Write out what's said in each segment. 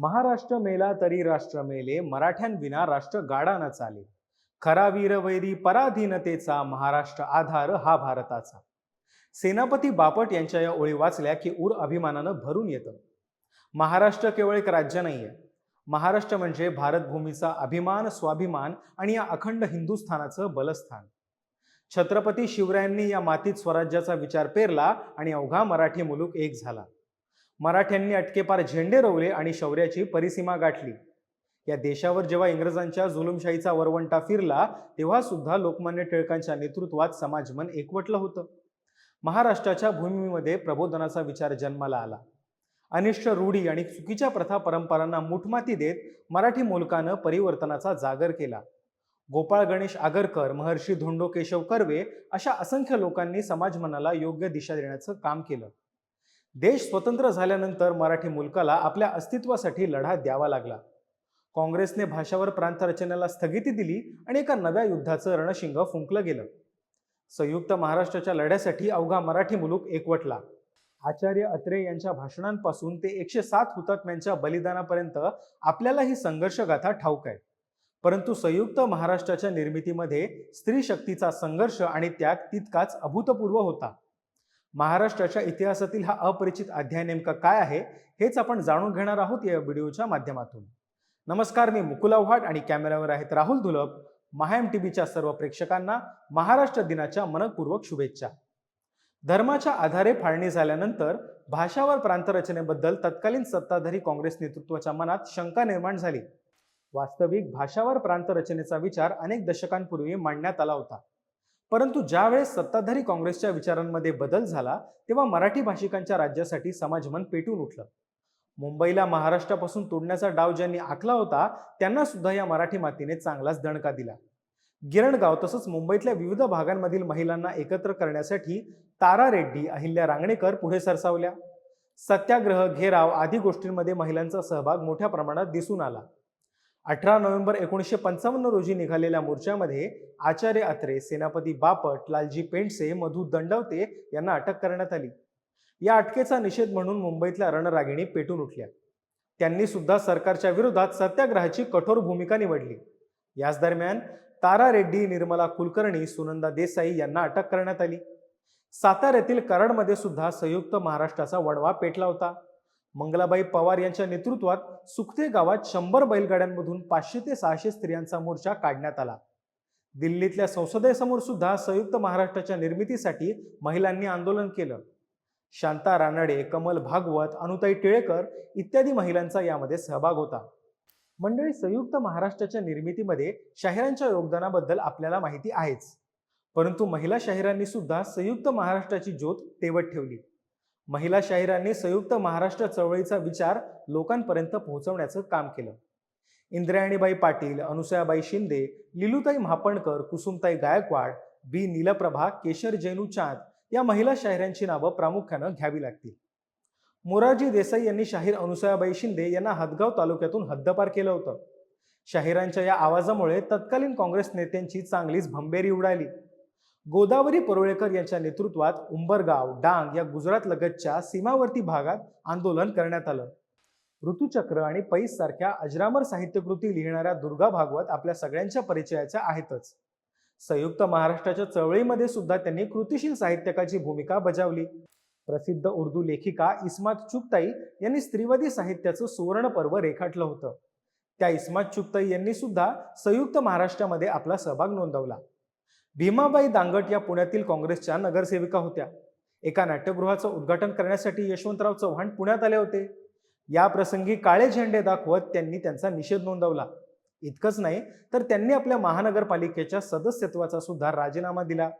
महाराष्ट्र मेला तरी राष्ट्र मेले मराठ्यांविना राष्ट्र गाडा न चाले. खरा वीरवैरी पराधीनतेचा महाराष्ट्र आधार हा भारताचा. सेनापती बापट यांच्या या ओळी वाचल्या की ऊर अभिमानानं भरून येतं. महाराष्ट्र केवळ एक राज्य नाही आहे महाराष्ट्र म्हणजे भारतभूमीचा अभिमान स्वाभिमान आणि या अखंड हिंदुस्थानाचं बलस्थान. छत्रपती शिवरायांनी या मातीत स्वराज्याचा विचार पेरला आणि अवघा मराठी मुलूक एक झाला. मराठ्यांनी अटकेपार झेंडे रोवले आणि शौर्याची परिसीमा गाठली. या देशावर जेव्हा इंग्रजांच्या जुलुमशाहीचा वरवंटा फिरला तेव्हा सुद्धा लोकमान्य टिळकांच्या नेतृत्वात समाजमन एकवटलं होतं. महाराष्ट्राच्या भूमीमध्ये प्रबोधनाचा विचार जन्माला आला. अनिष्ट रूढी आणि चुकीच्या प्रथा परंपरांना मुठमाती देत मराठी मुलकानं परिवर्तनाचा जागर केला. गोपाळ गणेश आगरकर महर्षी धोंडो केशव कर्वे अशा असंख्य लोकांनी समाजमनाला योग्य दिशा देण्याचं काम केलं. देश स्वतंत्र झाल्यानंतर मराठी मुलकाला आपल्या अस्तित्वासाठी लढा द्यावा लागला. काँग्रेसने भाषावर प्रांत रचनेला स्थगिती दिली आणि एका नव्या युद्धाचं रणशिंग फुंकलं गेलं. संयुक्त महाराष्ट्राच्या लढ्यासाठी अवघा मराठी मुलूक एकवटला. आचार्य अत्रे यांच्या भाषणांपासून ते एकशे सात हुतात्म्यांच्या बलिदानापर्यंत आपल्याला ही संघर्षगाथा ठाऊक आहे. परंतु संयुक्त महाराष्ट्राच्या निर्मितीमध्ये स्त्री शक्तीचा संघर्ष आणि त्याग तितकाच अभूतपूर्व होता. महाराष्ट्राच्या इतिहासातील हा अपरिचित अध्याय नेमका काय आहे हेच आपण जाणून घेणार आहोत या व्हिडिओच्या माध्यमातून. नमस्कार मी मुकुल आव्हाड आणि कॅमेऱ्यावर आहेत राहुल धुलप महाएम टीव्हीच्या सर्व प्रेक्षकांना महाराष्ट्र दिनाच्या मनपूर्वक शुभेच्छा. धर्माच्या आधारे फाळणी झाल्यानंतर भाषावर प्रांतरचनेबद्दल तत्कालीन सत्ताधारी काँग्रेस नेतृत्वाच्या मनात शंका निर्माण झाली. वास्तविक भाषावर प्रांतरचनेचा विचार अनेक दशकांपूर्वी मांडण्यात आला होता. परंतु ज्यावेळेस सत्ताधारी काँग्रेसच्या विचारांमध्ये बदल झाला तेव्हा मराठी भाषिकांच्या राज्यासाठी समाजमन पेटून उठलं. मुंबईला महाराष्ट्रापासून तोडण्याचा डाव ज्यांनी आखला होता त्यांना सुद्धा या मराठी मातीने चांगलाच दणका दिला. गिरणगाव तसंच मुंबईतल्या विविध भागांमधील महिलांना एकत्र करण्यासाठी तारा रेड्डी अहिल्या रांगणेकर पुढे सरसावल्या. सत्याग्रह घेराव आदी गोष्टींमध्ये महिलांचा सहभाग मोठ्या प्रमाणात दिसून आला. अठरा नोव्हेंबर एकोणीसशे पंचावन्न रोजी निघालेल्या मोर्चामध्ये आचार्य अत्रे सेनापती बापट लालजी पेंडसे मधु दंडवते यांना अटक करण्यात आली. या अटकेचा निषेध म्हणून मुंबईतल्या रणरागिणी पेटून उठल्या. त्यांनी सुद्धा सरकारच्या विरोधात सत्याग्रहाची कठोर भूमिका निवडली. याच दरम्यान तारा रेड्डी निर्मला कुलकर्णी सुनंदा देसाई यांना अटक करण्यात आली. साताऱ्यातील कराडमध्ये सुद्धा संयुक्त महाराष्ट्राचा वणवा पेटला होता. मंगलाबाई पवार यांच्या नेतृत्वात सुखते गावात शंभर बैलगाड्यांमधून पाचशे ते सहाशे स्त्रियांचा मोर्चा काढण्यात आला. दिल्लीतल्या संसदेसमोर सुद्धा संयुक्त महाराष्ट्राच्या निर्मितीसाठी महिलांनी आंदोलन केलं. शांता रानडे कमल भागवत अनुताई टिळेकर इत्यादी महिलांचा यामध्ये सहभाग होता. मंडळी संयुक्त महाराष्ट्राच्या निर्मितीमध्ये शाहिरांच्या योगदानाबद्दल आपल्याला माहिती आहेच. परंतु महिला शाहिरांनी सुद्धा संयुक्त महाराष्ट्राची ज्योत तेवत ठेवली. महिला शाहिरांनी संयुक्त महाराष्ट्र चळवळीचा विचार लोकांपर्यंत पोहोचवण्याचं काम केलं. इंद्रायणीबाई पाटील अनुसयाबाई शिंदे लिलुताई महापणकर कुसुमताई गायकवाड बी नीलप्रभा केशर जैनू चांद या महिला शाहिरांची नावं प्रामुख्यानं घ्यावी लागतील. मोरारजी देसाई यांनी शाहीर अनुसयाबाई शिंदे यांना हदगाव तालुक्यातून हद्दपार केलं होतं. शाहिरांच्या या आवाजामुळे तत्कालीन काँग्रेस नेत्यांची चांगलीच भंबेरी उडाली. गोदावरी परुळेकर यांच्या नेतृत्वात उंबरगाव डांग या गुजरात लगतच्या सीमावर्ती भागात आंदोलन करण्यात आलं. ऋतुचक्र आणि पैस सारख्या अजरामर साहित्यकृती लिहिणाऱ्या दुर्गा भागवत आपल्या सगळ्यांच्या परिचयाच्या आहेतच. संयुक्त महाराष्ट्राच्या चळवळीमध्ये सुद्धा त्यांनी कृतिशील साहित्यकाची भूमिका बजावली. प्रसिद्ध उर्दू लेखिका इस्मात चुगताई यांनी स्त्रीवादी साहित्याचं सुवर्ण पर्व रेखाटलं होतं. त्या इस्मात चुगताई यांनी सुद्धा संयुक्त महाराष्ट्रामध्ये आपला सहभाग नोंदवला. भीमाबाई दांगट या पुण्यातील काँग्रेसच्या नगरसेविका होत्या. एका नाट्यगृहाचं उद्घाटन करण्यासाठी यशवंतराव चव्हाण पुण्यात आले होते. या प्रसंगी काळे झेंडे दाखवत त्यांनी त्यांचा निषेध नोंदवला. इतकंच नाही तर त्यांनी आपल्या महानगरपालिकेच्या सदस्यत्वाचा सुद्धा राजीनामा दिला.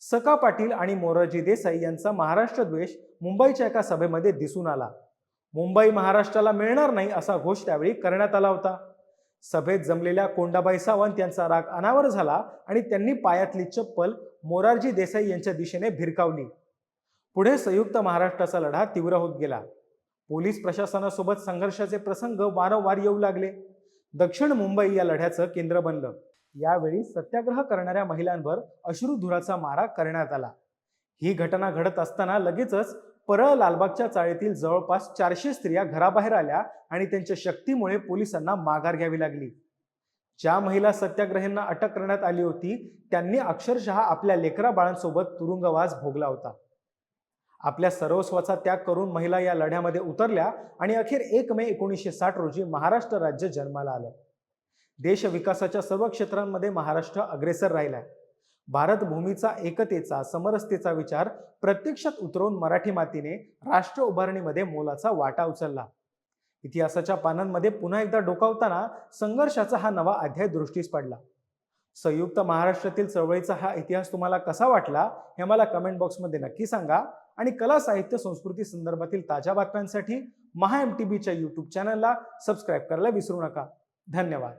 सका पाटील आणि मोरारजी देसाई यांचा महाराष्ट्र द्वेष मुंबईच्या एका सभेमध्ये दिसून आला. मुंबई महाराष्ट्राला मिळणार नाही असा घोष त्यावेळी करण्यात आला होता. सभेत जमलेल्या कोंडाबाई सावंत यांचा राग अनावर झाला आणि त्यांनी पायातली चप्पल मोरारजी देसाई यांच्या दिशेने भिरकावली. पुढे संयुक्त महाराष्ट्राचा लढा तीव्र होत गेला. पोलीस प्रशासनासोबत संघर्षाचे प्रसंग वारंवार येऊ लागले. दक्षिण मुंबई या लढ्याचं केंद्र बनलं. यावेळी सत्याग्रह करणाऱ्या महिलांवर अश्रुधुराचा मारा करण्यात आला. ही घटना घडत असताना लगेचच परळ लालबागच्या चाळीतील जवळपास चारशे स्त्रिया घराबाहेर आल्या आणि त्यांच्या शक्तीमुळे पोलिसांना माघार घ्यावी लागली. ज्या महिला सत्याग्रहींना अटक करण्यात आली होती त्यांनी अक्षरशः आपल्या लेकरा बाळांसोबत तुरुंगवास भोगला होता. आपल्या सर्वस्वाचा त्याग करून महिला या लढ्यामध्ये उतरल्या आणि अखेर एक मे एकोणीसशे साठ रोजी महाराष्ट्र राज्य जन्माला आलं. देश विकासाच्या सर्व क्षेत्रांमध्ये महाराष्ट्र अग्रेसर राहिलाय. भारतभूमीचा एकतेचा समरसतेचा विचार प्रत्यक्षात उतरवून मराठी मातीने राष्ट्र उभारणीमध्ये मोलाचा वाटा उचलला. इतिहासाच्या पानांमध्ये पुन्हा एकदा डोकावताना संघर्षाचा हा नवा अध्याय दृष्टीस पडला. संयुक्त महाराष्ट्रातील चळवळीचा हा इतिहास तुम्हाला कसा वाटला हे मला कमेंट बॉक्समध्ये नक्की सांगा. आणि कला साहित्य संस्कृती संदर्भातील ताज्या बातम्यांसाठी महा एम टी बीच्या यूट्यूब चॅनलला सबस्क्राईब करायला विसरू नका. धन्यवाद.